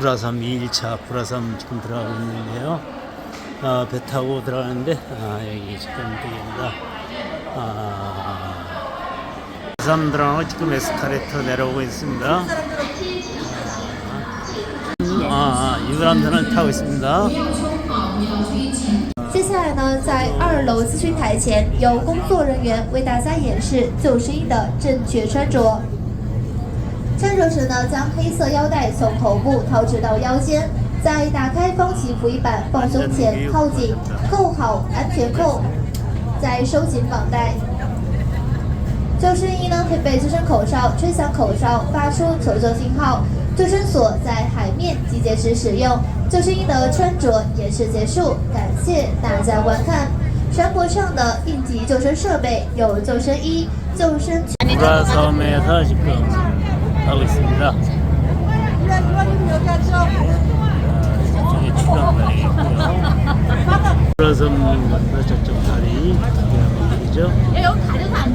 불화섬 2일차 불화섬 지금 들어가고 있는데요. 아, 배 타고 들어가는데 아, 여기 지금 되겠다. 아, 불화섬 들어가고 지금 에스카레이터 내려오고 있습니다. 아, 아, 이 사람들은 타고 있습니다. 接下来呢，在二楼咨询台前，由工作人员为大家演示救生衣的正确穿着。 穿着时呢，将黑色腰带从头部套至到腰间，在打开方形浮衣板放松前靠紧，扣好安全扣，再收紧绑带。救生衣呢配备救生口哨，吹响口哨发出求救信号。救生索在海面集结时使用。救生衣的穿着演示结束，感谢大家观看。船舶上的应急救生设备有救生衣、救生圈。 하고 있습니다. 아, 저쪽에 출항다리겠고요. 불화섬 건너 저쪽 다리 길이죠. 야, 여기 가려서 안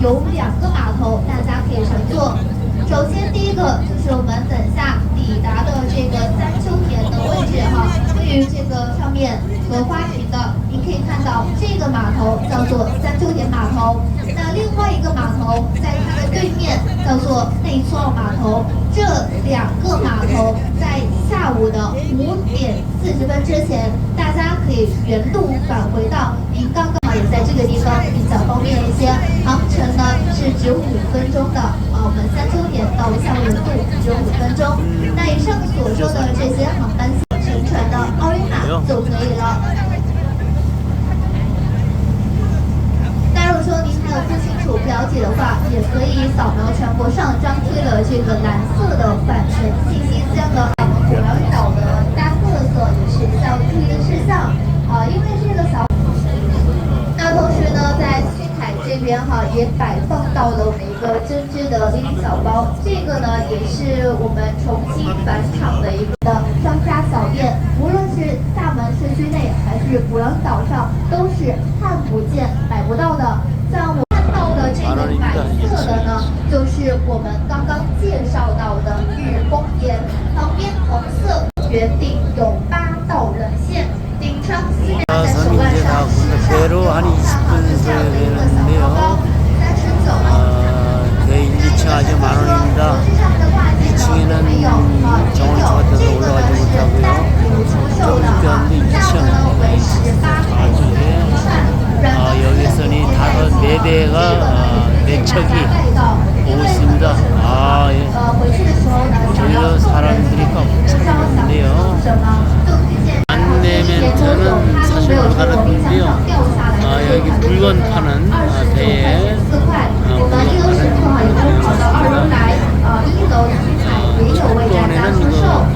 有两个码头，大家可以乘坐。首先第一个就是我们等下抵达的这个三秋田的位置哈，位于这个上面荷花群的，您可以看到这个码头叫做三秋田码头。那另外一个码头在它的对面叫做内厝澳码头。这两个码头在下午的五点四十分之前，大家可以原路返回到您刚刚在这个地方比较方便一些。航程呢是只有五分钟的，啊，我们三秋点到厦门渡只有五分钟。那以上所说的这些航班乘船的二维码就可以了。那如果说您还有不清楚、不了解的话，也可以扫描船舶上张贴的这个蓝色的返程信息，这样的话，我们鼓浪岛的大特色也是需要注意的事项。啊，因为这个小那同时呢，在青海这边哈也摆放到了我们一个针织的零小包，这个呢是我们重新返场的一个商家小店，无论是厦门市区内还是鼓浪岛上，都是看不见、买不到的。 제가 내척이 보고 있습니다. 아, 예. 저기서 사람들이 꽉찼는데요 안내 멘트는 사실 못하는데요. 아, 여기 물건 파는 아, 배에 아, 물건 파는 아, 첫번에는 이거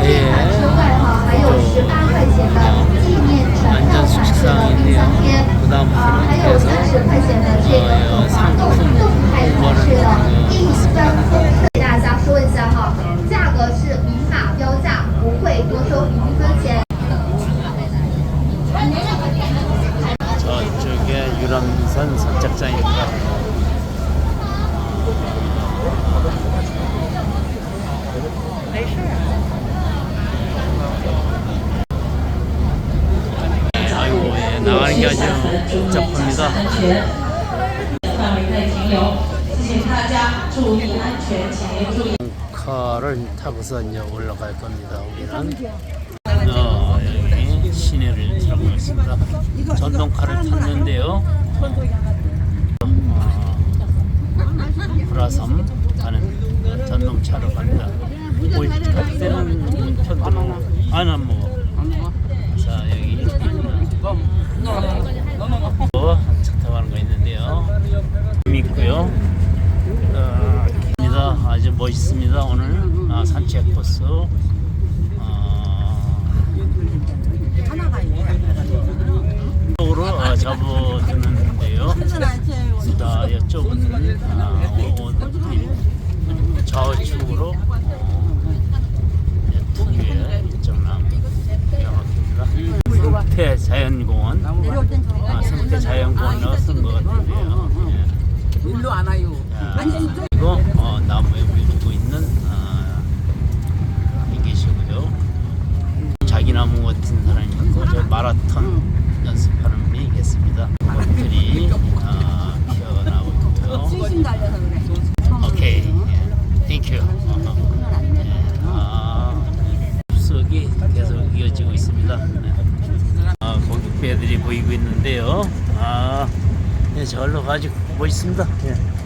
배에 아, 안전 수칙사항이 있네요. 啊，还有三十块钱的这个走滑动动态模式的。 이제 올라갈 겁니다. 우리는 어, 여기 시내를 들어가고 있습니다. 전동카를 탔는데요. 어, 불화섬 가는 전동차로 갑니다. 뭐갈 때는 편도로 안안 먹어. 자 여기 어, 가는 거 있는데요. 있고요. 어. 아주 멋있습니다. 오늘 아, 산책 코스. 어, 쪽으로 어, 접어드는데요. 자, 이쪽은 아, 어, 이 좌우측으로 어, 예, 일정랑 기가 막힙니다. 성태 자연공원, 아, 성태 자연공원 나왔던 것 같은데요. 예. 일로 안 와요. 그리고 어, 나무에 물고 있는 아, 이 계시고요. 자기나무 같은 사람이 있고 저 마라톤 연습하는 분이 계십니다. 꽃들이 아, 피어나고 있고요. 수신 달려서 그래. 오케이, 땡큐. 아, 숲속이 계속 이어지고 있습니다. 네. 아, 고깃배들이 보이고 있는데요. 아, 네, 저걸로 가지고 멋있습니다. 예.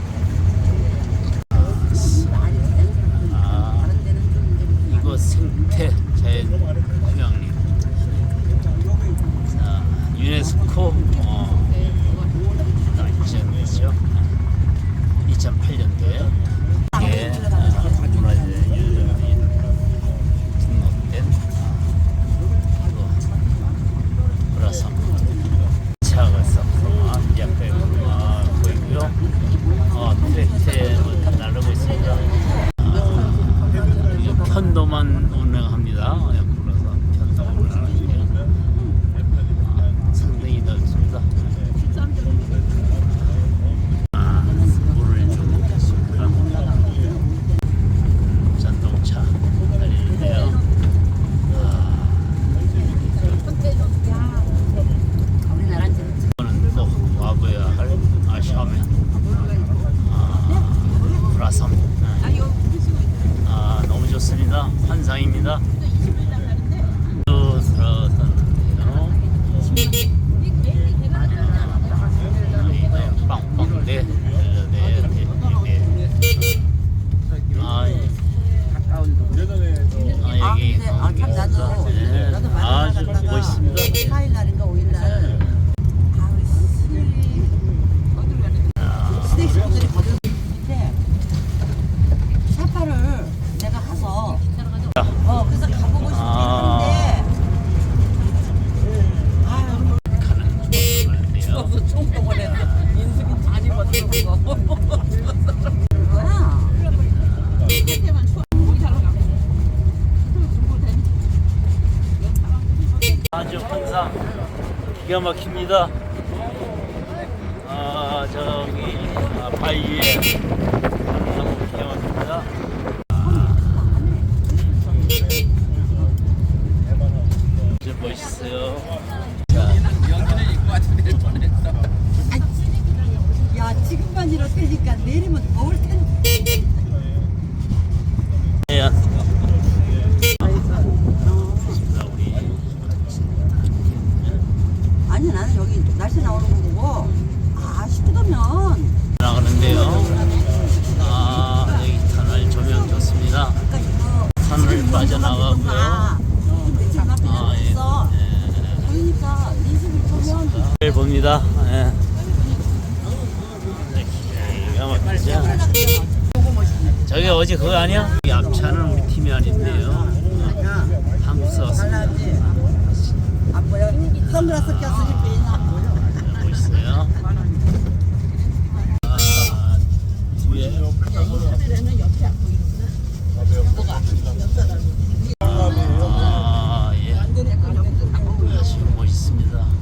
잘 봅니다. 예. 저기 어제 그거 아니야? 이 앞차는 우리 팀이 아닌데요. 어, 한국 사왔습니다. 달라지 안 보여? 선글라스 꼈으니 보이나? 하고 있어요. 아, 뒤에 아, 예. 아주 멋있습니다.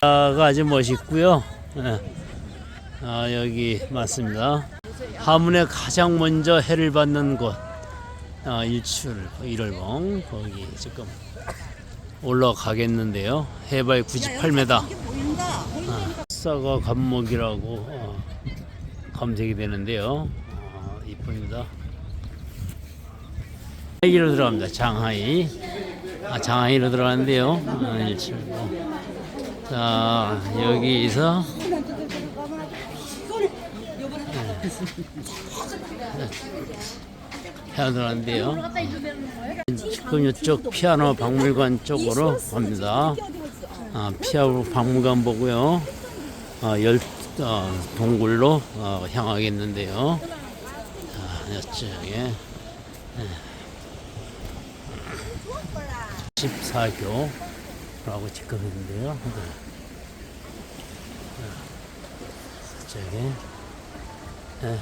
가 아주 멋있고요. 예. 아, 여기 맞습니다. 하문에 가장 먼저 해를 받는 곳 아, 일출 일월봉 거기 지금 올라가겠는데요. 해발 98m. 이게 보인다. 보인다. 사과 감목이라고 어, 검색이 되는데요. 어, 이쁩니다. 여기로 들어갑니다. 장하이. 아, 장하이로 들어가는데요. 아, 일출봉. 자, 여기서 해야 들어가는데요. 지금 이쪽 피아노 박물관 쪽으로 갑니다. 아, 피아노 박물관 보고요. 어, 열 어, 동굴로 어, 향하겠는데요. 자, 이쪽에 14교라고 찍혀있는데요. 이쪽에 네.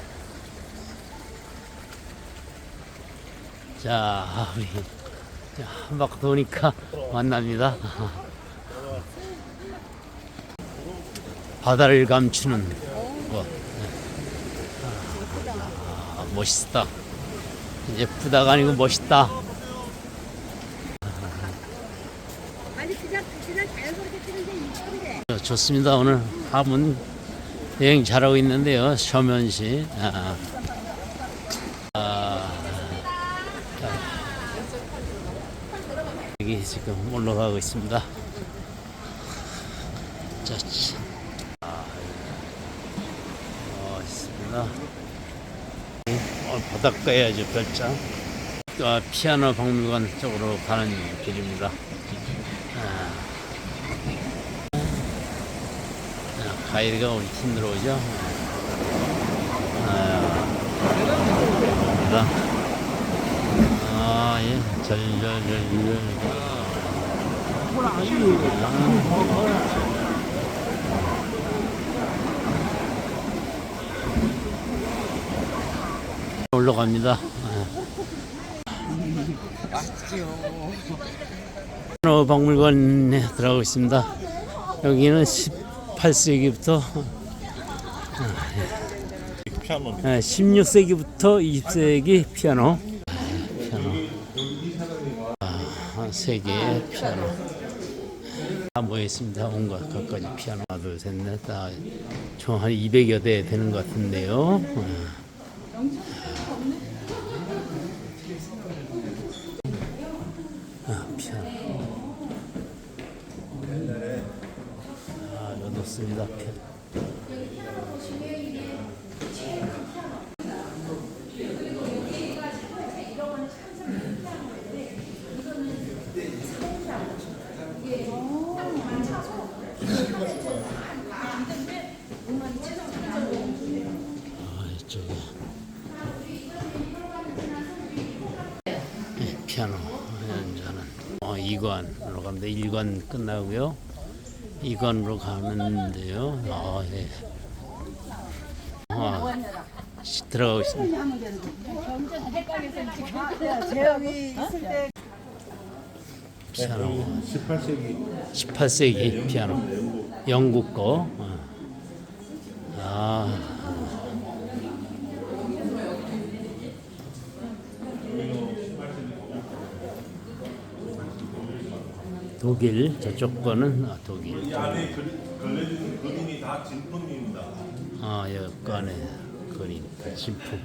자, 우리 자, 한 바퀴 도니까 만납니다. 바다를 감추는 곳. 아, 멋있다. 예쁘다가 아니고 멋있다. 어, 좋습니다. 오늘 하문 여행 잘하고 있는데요. 서면시. 아, 아, 여기 지금 올라가고 있습니다. 자, 치. 아, 어, 있습니다. 어, 바닷가에 아주 별장. 아, 피아노 박물관 쪽으로 가는 길입니다. 아, 아, 가이드가 팀 들어오죠. 아, 아, 예, 절절절절. 올라갑니다. 피아노 박물관에 들어가고 있습니다. 여기는 18세기부터 피아노 16세기부터 20세기 피아노. 피아노. 아, 세 개의 피아노. 다 모여 있습니다. 온갖 갖가지 피아노 하나 둘 셋 넷 다. 총 한 200여 대 되는 것 같은데요. 아, 피아노. 아, 피아노. 아, 네, 피아노 연주하는 어, 2관으로 갑니다. 1관 끝나고요. 2관으로 가는데요. 아, 예. 아, 시- 들어가고 있습니다. 피아노 18세기 18세기 피아노 영국 거. 어. 아. 독일 저쪽 거는 아, 독일. 안에 걸려진 그림이 다 진품입니다. 아 여기 안에 그림 진품.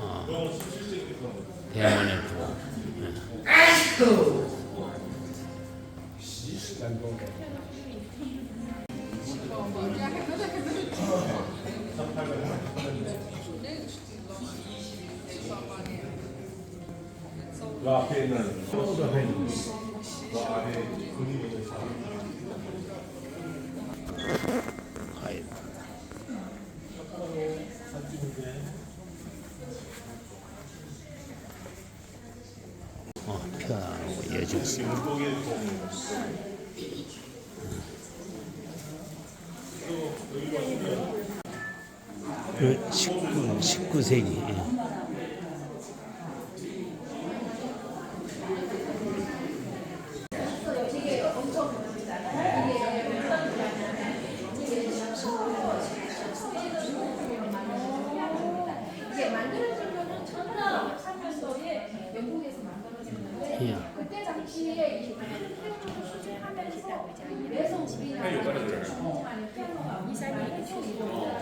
아. 대만의 부. 예. 그 그 19, 19세기.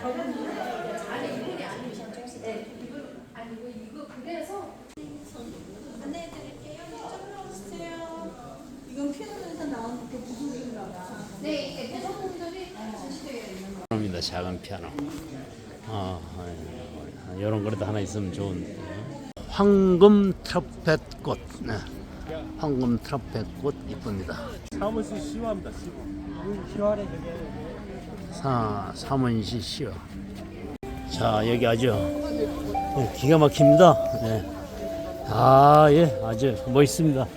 하면서 안에 이분이 아니셨죠? 네, 이분 아니고 이거 그래서 이건 피아노에서 나온 그 부분인가 봐. 네, 이게 대성분들이 전시되어 있는 거. 피아노입니다. 작은 피아노. 아, 이런 거라도 하나 있으면 좋은데. 황금 트럼펫 꽃. 네. 황금 트럼펫 꽃 이쁩니다. 사무실 시화입니다. 시화. 사, 사문시 시어. 자, 여기 아주 네, 기가 막힙니다. 네. 아, 예, 아주 멋있습니다.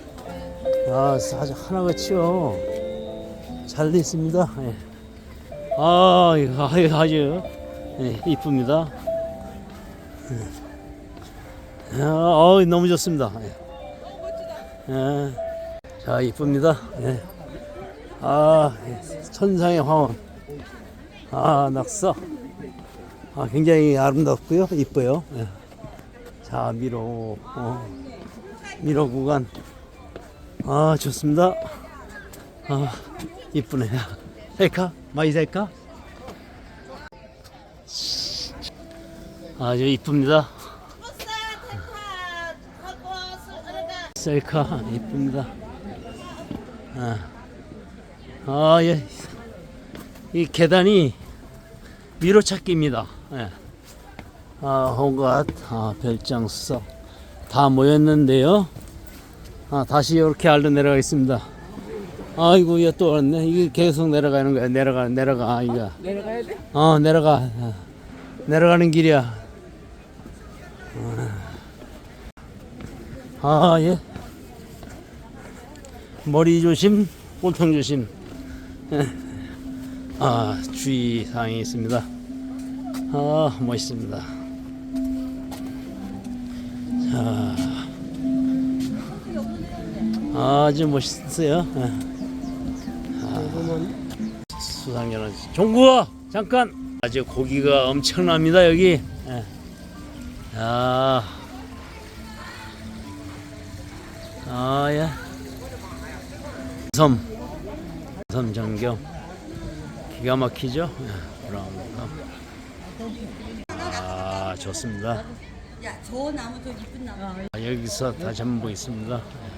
아, 아주 하나같이요. 잘 돼 있습니다. 예. 아, 이거 아주, 아주 예, 이쁩니다. 예. 아, 어, 너무 좋습니다. 예. 예. 자, 이쁩니다. 예. 아, 예, 천상의 화원. 아, 낙서. 아, 굉장히 아름답고요. 이뻐요. 예. 자, 미로. 어, 미로 구간. 아, 좋습니다. 아, 이쁘네. 셀카? 많이 셀카? 아주 이쁩니다. 셀카 이쁩니다. 아, 아 예. 이 계단이 미로찾기입니다. 예. 아, 홍갓, 아, 별장 수석 다 모였는데요. 아, 다시 이렇게 알로 내려가겠습니다. 아이고, 이거 또 왔네. 이게 계속 내려가는 거야. 내려가, 내려가, 이거. 내려가야 돼? 어, 내려가. 어. 내려가는 길이야. 아, 예. 머리 조심, 꼴통 조심. 예. 아, 주의 사항이 있습니다. 아, 멋있습니다. 자, 아주 멋있어요. 예. 아, 수상연한 종구야 잠깐. 아주 고기가 엄청납니다 여기. 예. 아, 아 예. 섬, 섬 전경. 기가 막히죠? 예, 브라운 섬. 아, 좋습니다. 야, 저 나무 저 이쁜 나무. 아, 여기서 다시 한번 보겠습니다. 예.